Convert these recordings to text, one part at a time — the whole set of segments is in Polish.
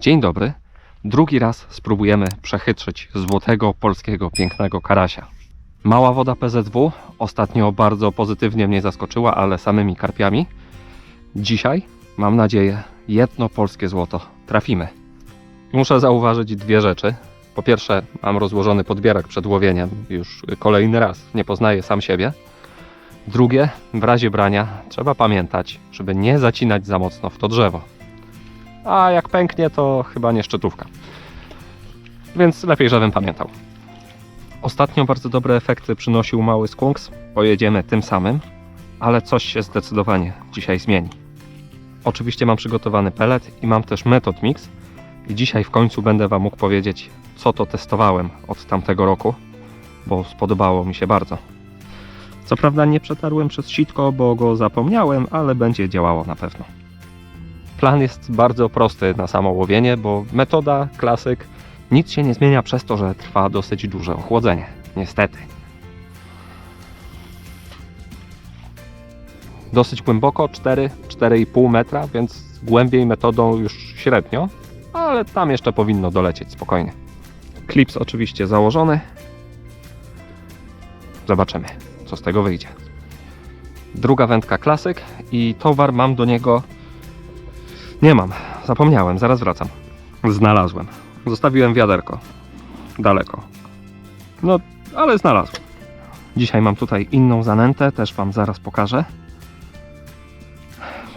Dzień dobry. Drugi raz spróbujemy przechytrzyć złotego polskiego pięknego karasia. Mała woda PZW ostatnio bardzo pozytywnie mnie zaskoczyła, ale samymi karpiami. Dzisiaj, mam nadzieję, jedno polskie złoto trafimy. Muszę zauważyć dwie rzeczy. Po pierwsze, mam rozłożony podbierak przed łowieniem już kolejny raz, nie poznaję sam siebie. Drugie, w razie brania trzeba pamiętać, żeby nie zacinać za mocno w to drzewo. A jak pęknie, to chyba nie szczytówka. Więc lepiej, żebym pamiętał. Ostatnio bardzo dobre efekty przynosił mały skunks. Pojedziemy tym samym, ale coś się zdecydowanie dzisiaj zmieni. Oczywiście mam przygotowany pelet i mam też metod mix. I dzisiaj w końcu będę Wam mógł powiedzieć, co to testowałem od tamtego roku, bo spodobało mi się bardzo. Co prawda nie przetarłem przez sitko, bo go zapomniałem, ale będzie działało na pewno. Plan jest bardzo prosty na samo łowienie, bo metoda, klasyk, nic się nie zmienia przez to, że trwa dosyć duże ochłodzenie. Niestety. Dosyć głęboko, 4-4,5 metra, więc głębiej metodą już średnio, ale tam jeszcze powinno dolecieć spokojnie. Klips oczywiście założony. Zobaczymy, co z tego wyjdzie. Druga wędka klasyk i towar mam do niego. Nie mam, zapomniałem, zaraz wracam. Znalazłem. Zostawiłem wiaderko. Daleko. No, ale znalazłem. Dzisiaj mam tutaj inną zanętę, też Wam zaraz pokażę.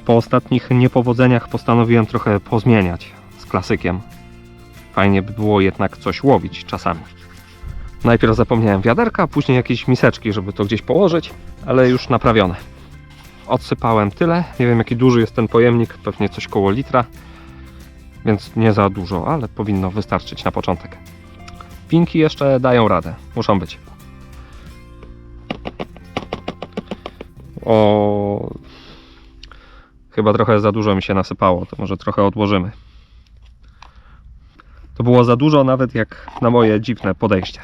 Po ostatnich niepowodzeniach postanowiłem trochę pozmieniać z klasykiem. Fajnie by było jednak coś łowić czasami. Najpierw zapomniałem wiaderka, później jakieś miseczki, żeby to gdzieś położyć, ale już naprawione. Odsypałem tyle, nie wiem jaki duży jest ten pojemnik, pewnie coś koło litra, więc nie za dużo, ale powinno wystarczyć na początek. Pinki jeszcze dają radę, muszą być. O, chyba trochę za dużo mi się nasypało, to może trochę odłożymy. To było za dużo, nawet jak na moje dziwne podejście.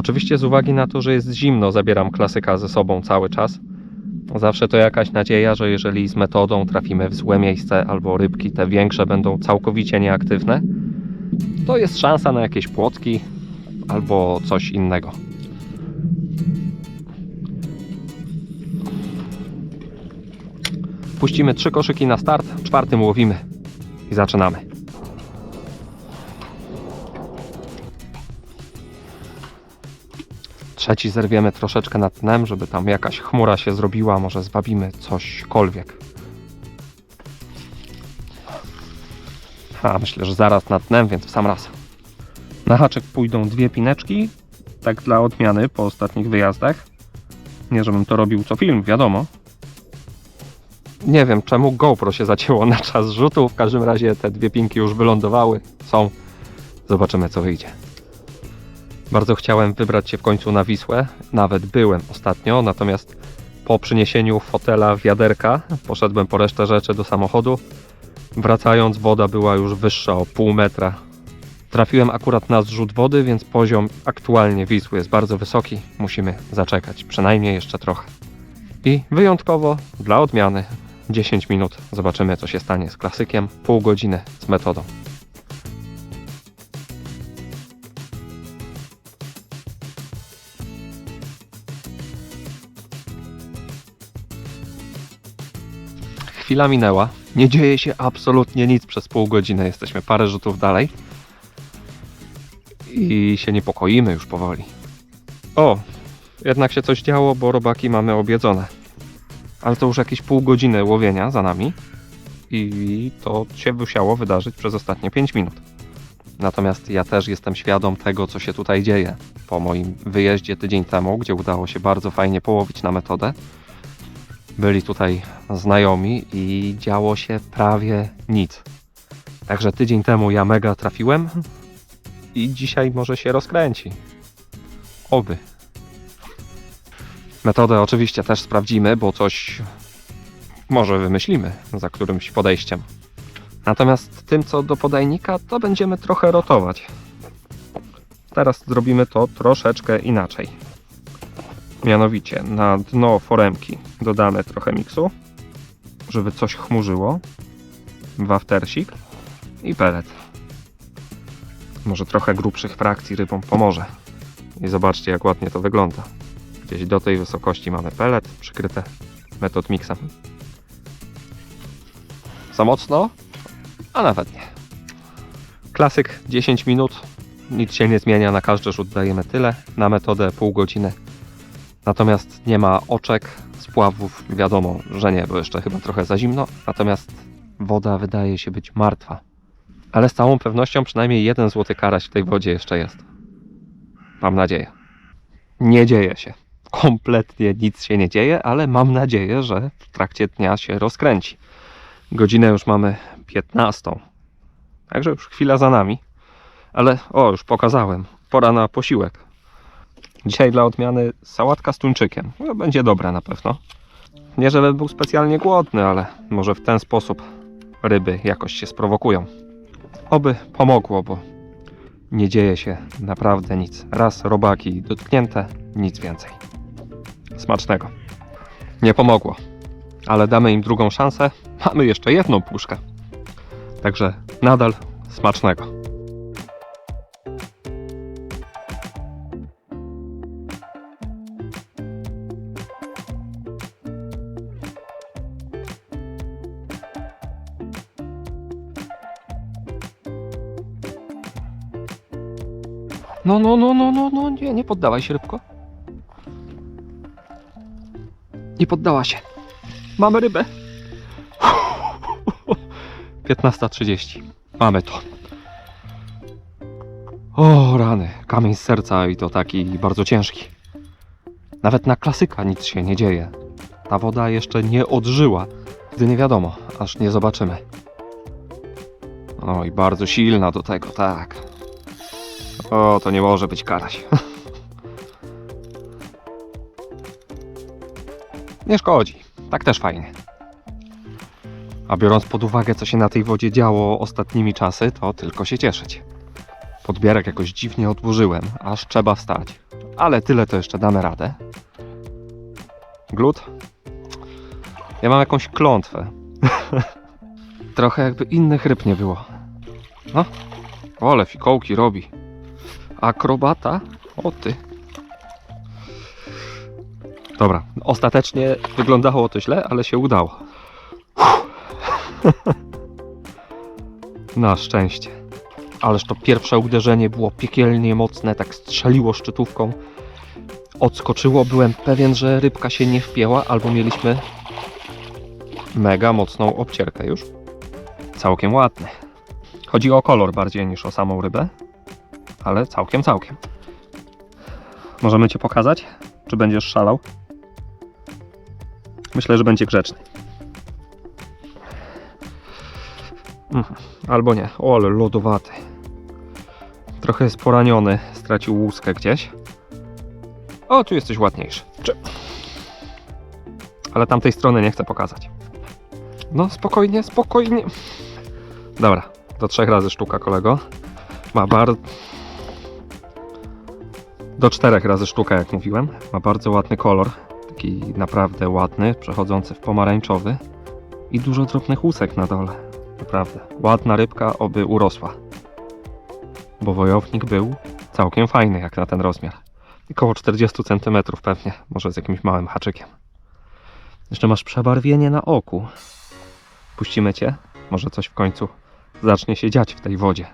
Oczywiście z uwagi na to, że jest zimno, zabieram klasyka ze sobą cały czas. Zawsze to jakaś nadzieja, że jeżeli z metodą trafimy w złe miejsce albo rybki te większe będą całkowicie nieaktywne, to jest szansa na jakieś płotki albo coś innego. Puścimy trzy koszyki na start, czwartym łowimy i zaczynamy. Trzeci zerwiemy troszeczkę nad tnem, żeby tam jakaś chmura się zrobiła, może zwabimy cośkolwiek. A, myślę, że zaraz nad tnem, więc w sam raz. Na haczek pójdą dwie pineczki, tak dla odmiany po ostatnich wyjazdach. Nie, żebym to robił co film, wiadomo. Nie wiem, czemu GoPro się zacięło na czas rzutu. W każdym razie te dwie pinki już wylądowały, są. Zobaczymy, co wyjdzie. Bardzo chciałem wybrać się w końcu na Wisłę. Nawet byłem ostatnio, natomiast po przyniesieniu fotela wiaderka poszedłem po resztę rzeczy do samochodu. Wracając, woda była już wyższa o pół metra. Trafiłem akurat na zrzut wody, więc poziom aktualnie Wisły jest bardzo wysoki. Musimy zaczekać, przynajmniej jeszcze trochę. I wyjątkowo, dla odmiany, 10 minut. Zobaczymy, co się stanie z klasykiem. Pół godziny z metodą. Chwila minęła. Nie dzieje się absolutnie nic przez pół godziny. Jesteśmy parę rzutów dalej. I się niepokoimy już powoli. O, jednak się coś działo, bo robaki mamy objedzone. Ale to już jakieś pół godziny łowienia za nami. I to się musiało wydarzyć przez ostatnie 5 minut. Natomiast ja też jestem świadom tego, co się tutaj dzieje. Po moim wyjeździe tydzień temu, gdzie udało się bardzo fajnie połowić na metodę, byli tutaj znajomi i działo się prawie nic. Także tydzień temu ja mega trafiłem i dzisiaj może się rozkręci. Oby. Metodę oczywiście też sprawdzimy, bo coś może wymyślimy za którymś podejściem. Natomiast tym co do podajnika, to będziemy trochę rotować. Teraz zrobimy to troszeczkę inaczej. Mianowicie na dno foremki dodamy trochę miksu, żeby coś chmurzyło. waftersik i pelet. Może trochę grubszych frakcji rybom pomoże. I zobaczcie, jak ładnie to wygląda. Gdzieś do tej wysokości mamy pelet przykryte metod mixem. Za mocno? A nawet nie. Klasyk 10 minut. Nic się nie zmienia, na każdy rzut dajemy tyle. Na metodę pół godziny. Natomiast nie ma oczek, spławów. Wiadomo, że nie, bo jeszcze chyba trochę za zimno. Natomiast woda wydaje się być martwa. Ale z całą pewnością przynajmniej jeden złoty karaś w tej wodzie jeszcze jest. Mam nadzieję. Nie dzieje się. Kompletnie nic się nie dzieje, ale mam nadzieję, że w trakcie dnia się rozkręci. Godzinę już mamy 15. Także już chwila za nami. Ale o, już pokazałem. Pora na posiłek. Dzisiaj dla odmiany sałatka z tuńczykiem. No, będzie dobra na pewno. Nie, żebym był specjalnie głodny, ale może w ten sposób ryby jakoś się sprowokują. Oby pomogło, bo nie dzieje się naprawdę nic. Raz robaki dotknięte, nic więcej. Smacznego. Nie pomogło, ale damy im drugą szansę. Mamy jeszcze jedną puszkę. Także nadal smacznego. No, no, no, no, no, no, nie, nie poddawaj się rybko. Nie poddała się. Mamy rybę. 15.30. Mamy to. O, rany. Kamień z serca i to taki bardzo ciężki. Nawet na klasyka nic się nie dzieje. Ta woda jeszcze nie odżyła. Gdy nie wiadomo, aż nie zobaczymy. O, i bardzo silna do tego, tak. O, to nie może być karaś. nie szkodzi. Tak też fajnie. A biorąc pod uwagę, co się na tej wodzie działo ostatnimi czasy, to tylko się cieszyć. Podbierak jakoś dziwnie odburzyłem, aż trzeba wstać. Ale tyle to jeszcze damy radę. Glut? Ja mam jakąś klątwę. Trochę jakby innych ryb nie było. No, ole fikołki robi. Akrobata? O ty. Dobra, ostatecznie wyglądało to źle, ale się udało. Na szczęście. Ależ to pierwsze uderzenie było piekielnie mocne, tak strzeliło szczytówką. Odskoczyło, byłem pewien, że rybka się nie wpięła, albo mieliśmy mega mocną obcierkę już. Całkiem ładny. Chodzi o kolor bardziej niż o samą rybę, ale całkiem, całkiem. Możemy Cię pokazać? Czy będziesz szalał? Myślę, że będzie grzeczny. Mhm. Albo nie. O, ale lodowaty. Trochę jest poraniony. Stracił łuskę gdzieś. O, tu jesteś ładniejszy. Czy... Ale tamtej strony nie chcę pokazać. No, spokojnie, spokojnie. Dobra, do trzech razy sztuka, kolego. Ma bardzo... Do czterech razy sztuka, jak mówiłem. Ma bardzo ładny kolor. Taki naprawdę ładny, przechodzący w pomarańczowy. I dużo drobnych łusek na dole. Naprawdę. Ładna rybka, oby urosła. Bo wojownik był całkiem fajny, jak na ten rozmiar. Około 40 cm pewnie, może z jakimś małym haczykiem. Jeszcze masz przebarwienie na oku. Puścimy cię, może coś w końcu zacznie się dziać w tej wodzie.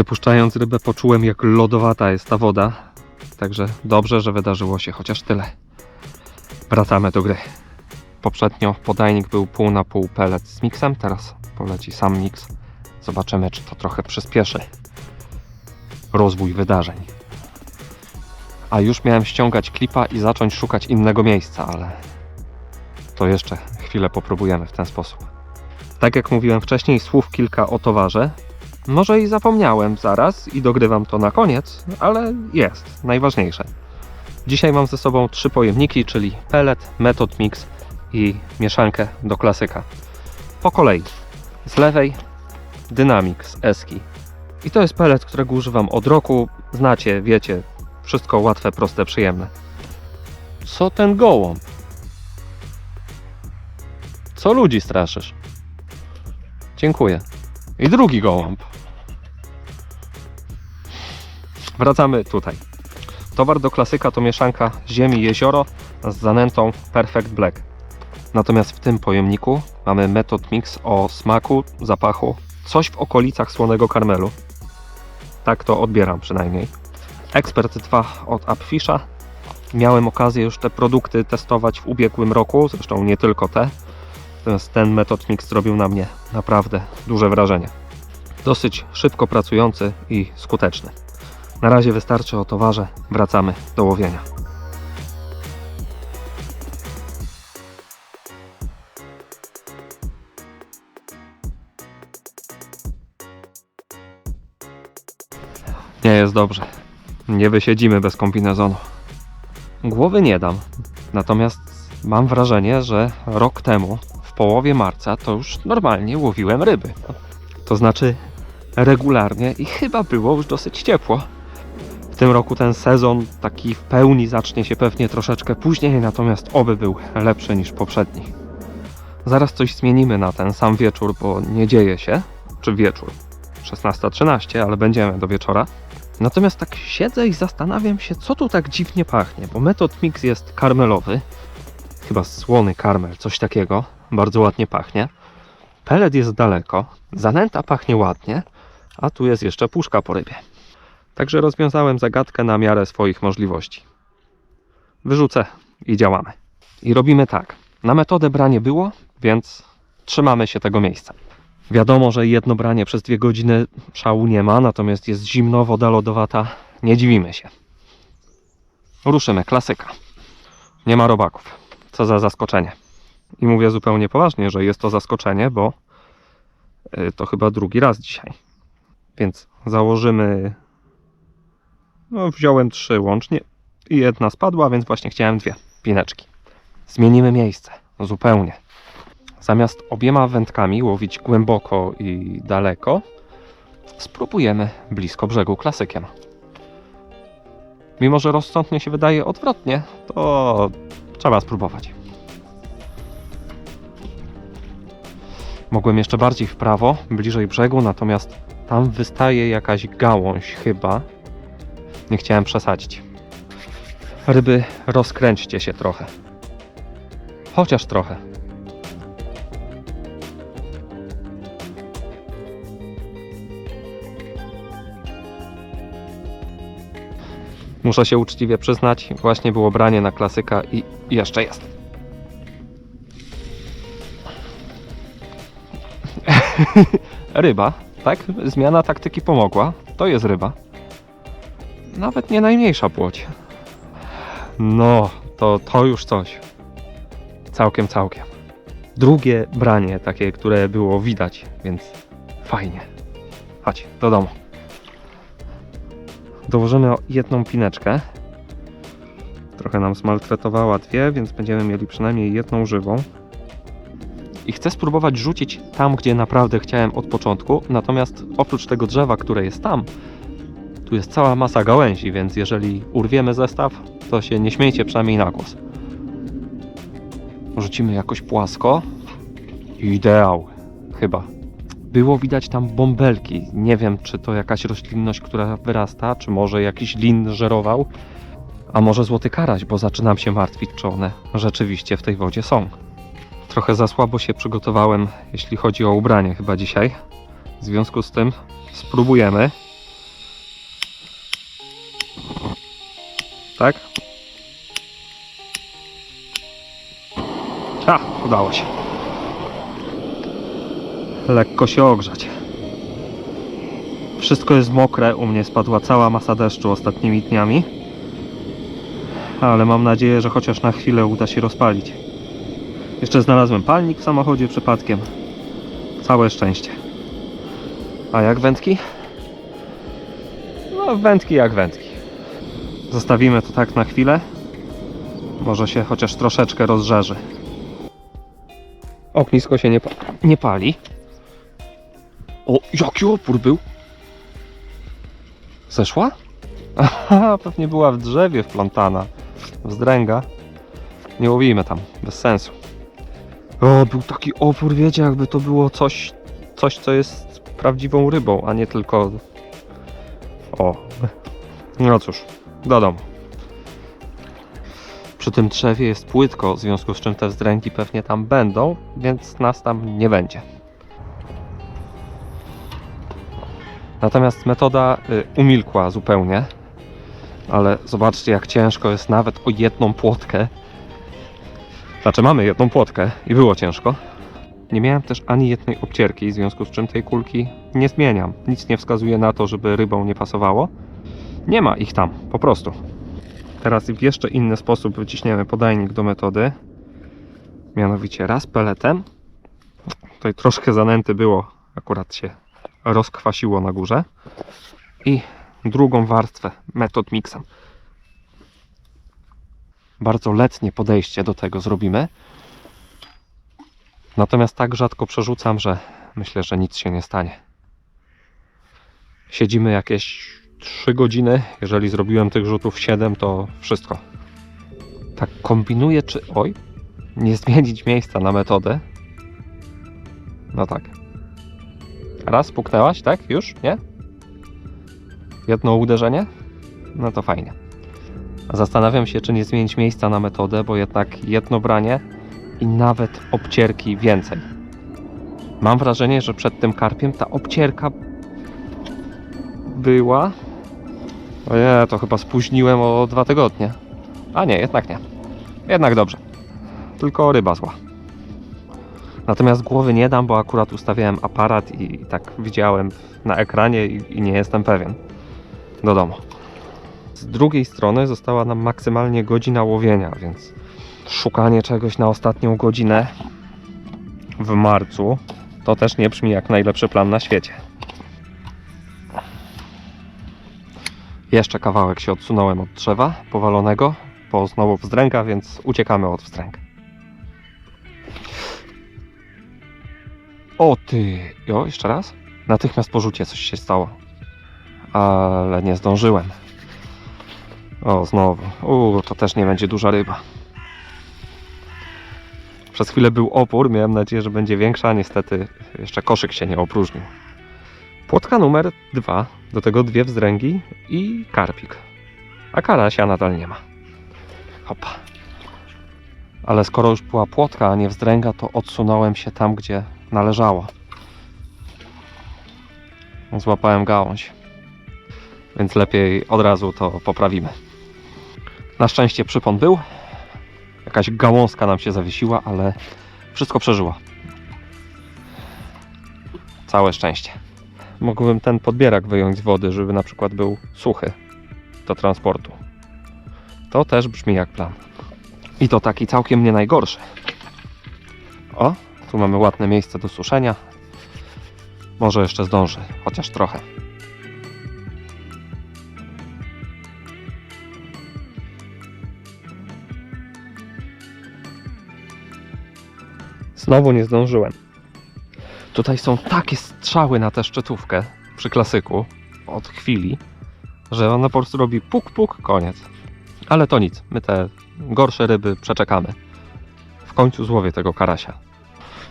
Wypuszczając rybę poczułem jak lodowata jest ta woda. Także dobrze, że wydarzyło się chociaż tyle. Wracamy do gry. Poprzednio podajnik był pół na pół pelet z miksem, teraz poleci sam miks. Zobaczymy, czy to trochę przyspieszy rozwój wydarzeń. A już miałem ściągać klipa i zacząć szukać innego miejsca, ale to jeszcze chwilę popróbujemy w ten sposób. Tak jak mówiłem wcześniej, słów kilka o towarze. Może i zapomniałem zaraz i dogrywam to na koniec, ale jest, najważniejsze. Dzisiaj mam ze sobą trzy pojemniki, czyli pellet, metod mix i mieszankę do klasyka. Po kolei. Z lewej Dynamic z Eski I to jest pelet, którego używam od roku. Znacie, wiecie, wszystko łatwe, proste, przyjemne. Co ten gołąb? Co ludzi straszysz? Dziękuję. I drugi gołąb. Wracamy tutaj. Towar do klasyka to mieszanka ziemi jezioro z zanętą Perfect Black. Natomiast w tym pojemniku mamy Method Mix o smaku, zapachu, coś w okolicach słonego karmelu. Tak to odbieram przynajmniej. Expert 2 od Upfisha. Miałem okazję już te produkty testować w ubiegłym roku, zresztą nie tylko te. Natomiast ten Method Mix zrobił na mnie naprawdę duże wrażenie. Dosyć szybko pracujący i skuteczny. Na razie wystarczy o towarze, wracamy do łowienia. Nie jest dobrze. Nie wysiedzimy bez kombinezonu. Głowy nie dam. Natomiast mam wrażenie, że rok temu, połowie marca, to już normalnie łowiłem ryby. To znaczy regularnie i chyba było już dosyć ciepło. W tym roku ten sezon taki w pełni zacznie się pewnie troszeczkę później, natomiast oby był lepszy niż poprzedni. Zaraz coś zmienimy na ten sam wieczór, bo nie dzieje się, czy wieczór. 16.13, ale będziemy do wieczora. Natomiast tak siedzę i zastanawiam się, co tu tak dziwnie pachnie, bo Method Mix jest karmelowy, chyba słony karmel, coś takiego, bardzo ładnie pachnie. Pelet jest daleko, zanęta pachnie ładnie, a tu jest jeszcze puszka po rybie. Także rozwiązałem zagadkę na miarę swoich możliwości. Wyrzucę i działamy. I robimy tak. Na metodę branie było, więc trzymamy się tego miejsca. Wiadomo, że jedno branie przez dwie godziny szału nie ma, natomiast jest zimno, woda lodowata. Nie dziwimy się. Ruszymy, klasyka. Nie ma robaków. Co za zaskoczenie. I mówię zupełnie poważnie, że jest to zaskoczenie, bo y, to chyba drugi raz dzisiaj. Więc założymy. No, wziąłem trzy łącznie i jedna spadła, więc właśnie chciałem dwie pineczki. Zmienimy miejsce. Zupełnie. Zamiast obiema wędkami łowić głęboko i daleko, spróbujemy blisko brzegu klasykiem. Mimo, że rozsądnie się wydaje odwrotnie, to trzeba spróbować. Mogłem jeszcze bardziej w prawo, bliżej brzegu, natomiast tam wystaje jakaś gałąź chyba. Nie chciałem przesadzić. Ryby, rozkręćcie się trochę. Chociaż trochę. Muszę się uczciwie przyznać, właśnie było branie na klasyka i jeszcze jest. ryba, tak? Zmiana taktyki pomogła. To jest ryba. Nawet nie najmniejsza płoć. No, to, to już coś. Całkiem, całkiem. Drugie branie, takie, które było widać, więc fajnie. Chodź, do domu. Dołożymy jedną pineczkę. Trochę nam smaltretowała dwie, więc będziemy mieli przynajmniej jedną żywą. I chcę spróbować rzucić tam, gdzie naprawdę chciałem od początku. Natomiast oprócz tego drzewa, które jest tam, tu jest cała masa gałęzi, więc jeżeli urwiemy zestaw, to się nie śmiejcie przynajmniej na głos. Rzucimy jakoś płasko. Ideał. Chyba. Było widać tam bąbelki. Nie wiem, czy to jakaś roślinność, która wyrasta, czy może jakiś lin żerował, a może złoty karaś, bo zaczynam się martwić, czy one rzeczywiście w tej wodzie są. Trochę za słabo się przygotowałem, jeśli chodzi o ubranie chyba dzisiaj. W związku z tym spróbujemy. Tak? Ha, udało się. Lekko się ogrzać. Wszystko jest mokre, u mnie spadła cała masa deszczu ostatnimi dniami. Ale mam nadzieję, że chociaż na chwilę uda się rozpalić. Jeszcze znalazłem palnik w samochodzie przypadkiem. Całe szczęście. A jak wędki? No, wędki jak wędki. Zostawimy to tak na chwilę. Może się chociaż troszeczkę rozżerzy. Ognisko się nie, pa nie pali. O, jaki opór był! Zeszła? Aha, pewnie była w drzewie wplątana. Wzdręga. Nie łowimy tam, bez sensu. O, był taki opór, wiecie, jakby to było coś, coś co jest prawdziwą rybą, a nie tylko... O. No cóż, do domu. Przy tym drzewie jest płytko, w związku z czym te wzdręgi pewnie tam będą, więc nas tam nie będzie. Natomiast metoda y, umilkła zupełnie. Ale zobaczcie, jak ciężko jest nawet o jedną płotkę. Znaczy, mamy jedną płotkę i było ciężko. Nie miałem też ani jednej obcierki, w związku z czym tej kulki nie zmieniam. Nic nie wskazuje na to, żeby rybą nie pasowało. Nie ma ich tam, po prostu. Teraz w jeszcze inny sposób wyciśniemy podajnik do metody. Mianowicie raz peletem. Tutaj troszkę zanęty było, akurat się rozkwasiło na górze. I drugą warstwę metod mixem. Bardzo letnie podejście do tego zrobimy. Natomiast tak rzadko przerzucam, że myślę, że nic się nie stanie. Siedzimy jakieś 3 godziny. Jeżeli zrobiłem tych rzutów 7, to wszystko. Tak kombinuję, czy. Oj, nie zmienić miejsca na metodę. No tak. Raz puknęłaś, tak? Już? Nie? Jedno uderzenie? No to fajnie. Zastanawiam się, czy nie zmienić miejsca na metodę, bo jednak jedno branie i nawet obcierki więcej. Mam wrażenie, że przed tym karpiem ta obcierka była. Ojej, to chyba spóźniłem o dwa tygodnie. A nie, jednak nie. Jednak dobrze. Tylko ryba zła. Natomiast głowy nie dam, bo akurat ustawiałem aparat i tak widziałem na ekranie i, i nie jestem pewien. Do domu. Z drugiej strony została nam maksymalnie godzina łowienia, więc szukanie czegoś na ostatnią godzinę w marcu to też nie brzmi jak najlepszy plan na świecie. Jeszcze kawałek się odsunąłem od drzewa powalonego, bo znowu wzdręga, więc uciekamy od wzdręg. O ty! Jo, jeszcze raz? Natychmiast po rzucie coś się stało. Ale nie zdążyłem. O, znowu. U, to też nie będzie duża ryba. Przez chwilę był opór, miałem nadzieję, że będzie większa, niestety jeszcze koszyk się nie opróżnił. Płotka numer dwa, do tego dwie wzdręgi i karpik. A karasia nadal nie ma. Hopa. Ale skoro już była płotka, a nie wzdręga, to odsunąłem się tam, gdzie należało. Złapałem gałąź. Więc lepiej od razu to poprawimy. Na szczęście przypon był. Jakaś gałązka nam się zawiesiła, ale wszystko przeżyło. Całe szczęście. Mógłbym ten podbierak wyjąć z wody, żeby na przykład był suchy do transportu. To też brzmi jak plan. I to taki całkiem nie najgorszy. O, tu mamy ładne miejsce do suszenia. Może jeszcze zdąży, chociaż trochę. Znowu nie zdążyłem. Tutaj są takie strzały na tę szczytówkę przy klasyku od chwili, że ona po prostu robi puk, puk, koniec. Ale to nic, my te gorsze ryby przeczekamy. W końcu złowię tego karasia.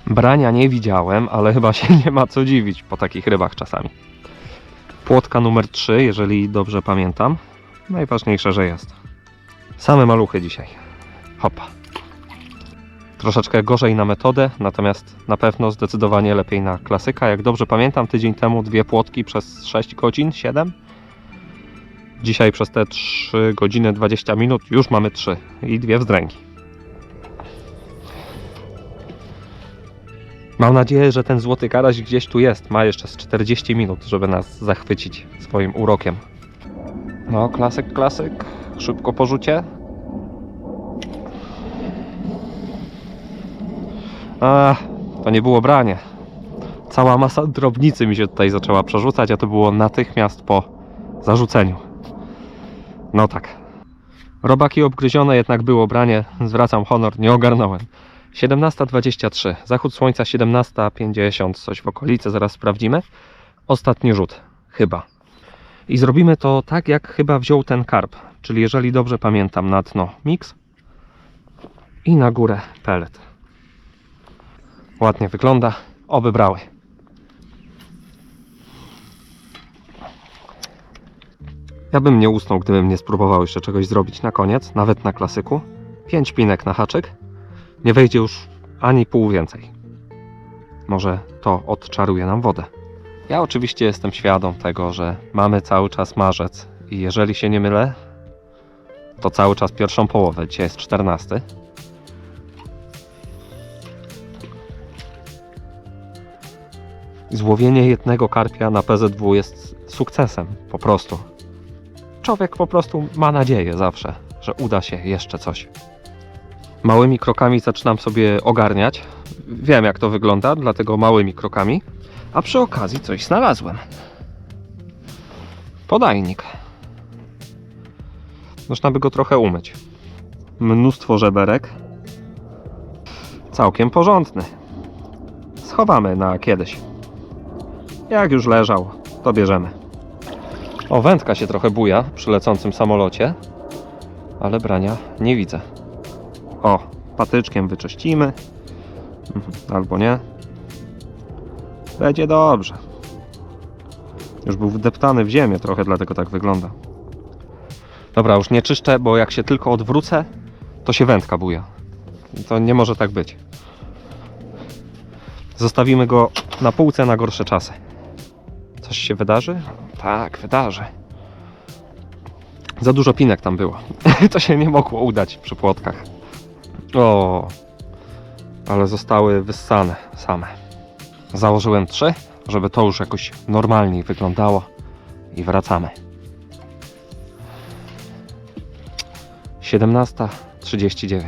Brania nie widziałem, ale chyba się nie ma co dziwić po takich rybach czasami. Płotka numer 3, jeżeli dobrze pamiętam. Najważniejsze, że jest. Same maluchy dzisiaj. Hopa. Troszeczkę gorzej na metodę, natomiast na pewno zdecydowanie lepiej na klasyka. Jak dobrze pamiętam, tydzień temu dwie płotki przez 6 godzin, 7. Dzisiaj przez te 3 godziny 20 minut już mamy 3 i dwie wzdręgi. Mam nadzieję, że ten złoty karaś gdzieś tu jest. Ma jeszcze z 40 minut, żeby nas zachwycić swoim urokiem. No, klasyk, klasyk. Szybko porzucie. A, to nie było branie. Cała masa drobnicy mi się tutaj zaczęła przerzucać, a to było natychmiast po zarzuceniu. No tak. Robaki obgryzione, jednak było branie. Zwracam honor, nie ogarnąłem. 17.23. Zachód słońca 17.50, coś w okolicy, zaraz sprawdzimy. Ostatni rzut, chyba. I zrobimy to tak, jak chyba wziął ten karp. Czyli jeżeli dobrze pamiętam, na dno mix i na górę pellet. Ładnie wygląda. Oby brały. Ja bym nie usnął, gdybym nie spróbował jeszcze czegoś zrobić na koniec, nawet na klasyku. Pięć pinek na haczyk. Nie wejdzie już ani pół więcej. Może to odczaruje nam wodę. Ja oczywiście jestem świadom tego, że mamy cały czas marzec i jeżeli się nie mylę, to cały czas pierwszą połowę. Dzisiaj jest 14. Złowienie jednego karpia na PZW jest sukcesem, po prostu. Człowiek po prostu ma nadzieję zawsze, że uda się jeszcze coś. Małymi krokami zaczynam sobie ogarniać. Wiem jak to wygląda, dlatego małymi krokami. A przy okazji coś znalazłem. Podajnik. Można by go trochę umyć. Mnóstwo żeberek. Całkiem porządny. Schowamy na kiedyś. Jak już leżał, to bierzemy. O, wędka się trochę buja przy lecącym samolocie, ale brania nie widzę. O, patyczkiem wyczyścimy. Mhm, Albo nie. Będzie dobrze. Już był wdeptany w ziemię trochę, dlatego tak wygląda. Dobra, już nie czyszczę, bo jak się tylko odwrócę, to się wędka buja. To nie może tak być. Zostawimy go na półce na gorsze czasy. Coś się wydarzy? Tak, wydarzy. Za dużo pinek tam było. to się nie mogło udać przy płotkach. O, ale zostały wyssane same. Założyłem trzy, żeby to już jakoś normalniej wyglądało i wracamy. 17.39.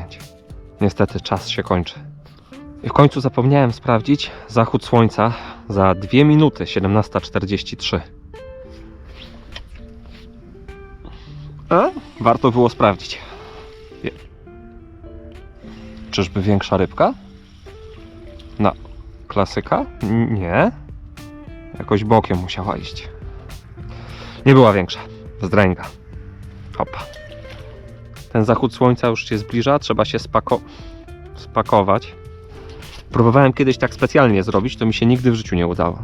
Niestety czas się kończy. I w końcu zapomniałem sprawdzić zachód słońca za 2 minuty 17.43. A? Warto było sprawdzić. Czyżby większa rybka? Na klasyka? Nie. Jakoś bokiem musiała iść. Nie była większa. Zdręga. Hopa. Ten zachód słońca już się zbliża, trzeba się spako spakować. Próbowałem kiedyś tak specjalnie zrobić, to mi się nigdy w życiu nie udało.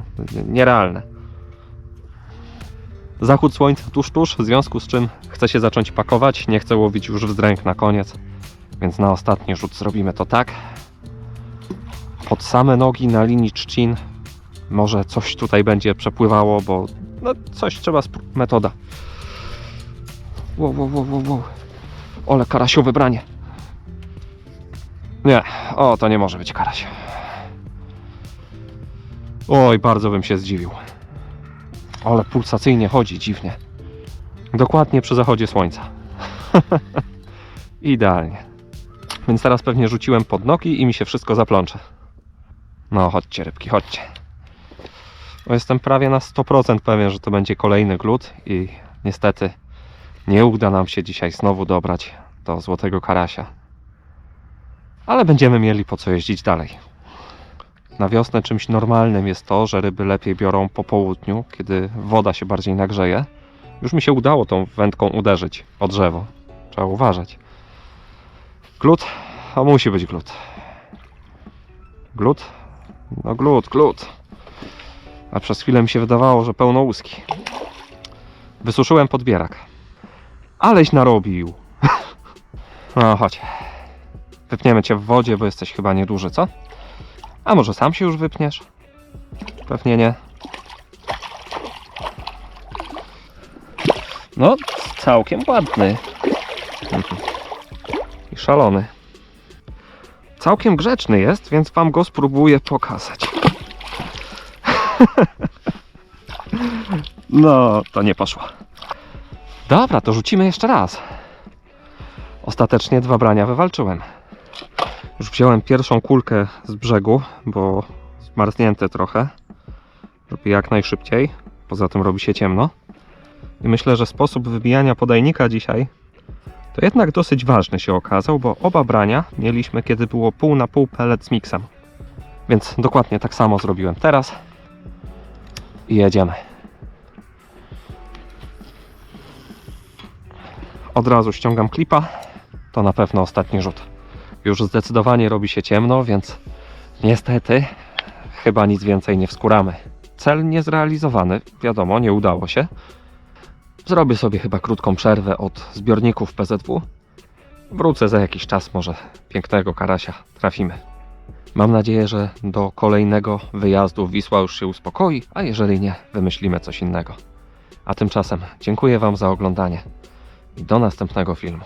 Nierealne. Zachód słońca tuż, tuż, w związku z czym chcę się zacząć pakować, nie chcę łowić już wzdręk na koniec, więc na ostatni rzut zrobimy to tak. Pod same nogi na linii trzcin może coś tutaj będzie przepływało, bo no coś trzeba metoda. Wow, wow, wow, wow, wow. Ole, karasiowe branie. Nie, o, to nie może być karaś. Oj, bardzo bym się zdziwił. Ale pulsacyjnie chodzi dziwnie. Dokładnie przy zachodzie słońca. Idealnie. Więc teraz pewnie rzuciłem pod nogi i mi się wszystko zaplącze. No, chodźcie rybki, chodźcie. Jestem prawie na 100% pewien, że to będzie kolejny glut i niestety nie uda nam się dzisiaj znowu dobrać do złotego karasia. Ale będziemy mieli po co jeździć dalej. Na wiosnę czymś normalnym jest to, że ryby lepiej biorą po południu, kiedy woda się bardziej nagrzeje. Już mi się udało tą wędką uderzyć o drzewo. Trzeba uważać. Glut? A musi być glut. Glut? No glut, glut. A przez chwilę mi się wydawało, że pełno łuski. Wysuszyłem podbierak. Aleś narobił. No chodź. Wypniemy cię w wodzie, bo jesteś chyba nieduży, co? A może sam się już wypniesz? Pewnie nie. No, całkiem ładny. Mhm. I szalony. Całkiem grzeczny jest, więc wam go spróbuję pokazać. No, to nie poszło. Dobra, to rzucimy jeszcze raz. Ostatecznie dwa brania wywalczyłem. Już wziąłem pierwszą kulkę z brzegu, bo zmarznięte trochę. Robię jak najszybciej. Poza tym robi się ciemno. I myślę, że sposób wybijania podajnika dzisiaj to jednak dosyć ważny się okazał, bo oba brania mieliśmy, kiedy było pół na pół pellet z miksem. Więc dokładnie tak samo zrobiłem teraz. I jedziemy. Od razu ściągam klipa. To na pewno ostatni rzut. Już zdecydowanie robi się ciemno, więc niestety chyba nic więcej nie wskuramy. Cel niezrealizowany, wiadomo, nie udało się. Zrobię sobie chyba krótką przerwę od zbiorników PZW. Wrócę za jakiś czas, może pięknego karasia trafimy. Mam nadzieję, że do kolejnego wyjazdu Wisła już się uspokoi, a jeżeli nie, wymyślimy coś innego. A tymczasem dziękuję Wam za oglądanie i do następnego filmu.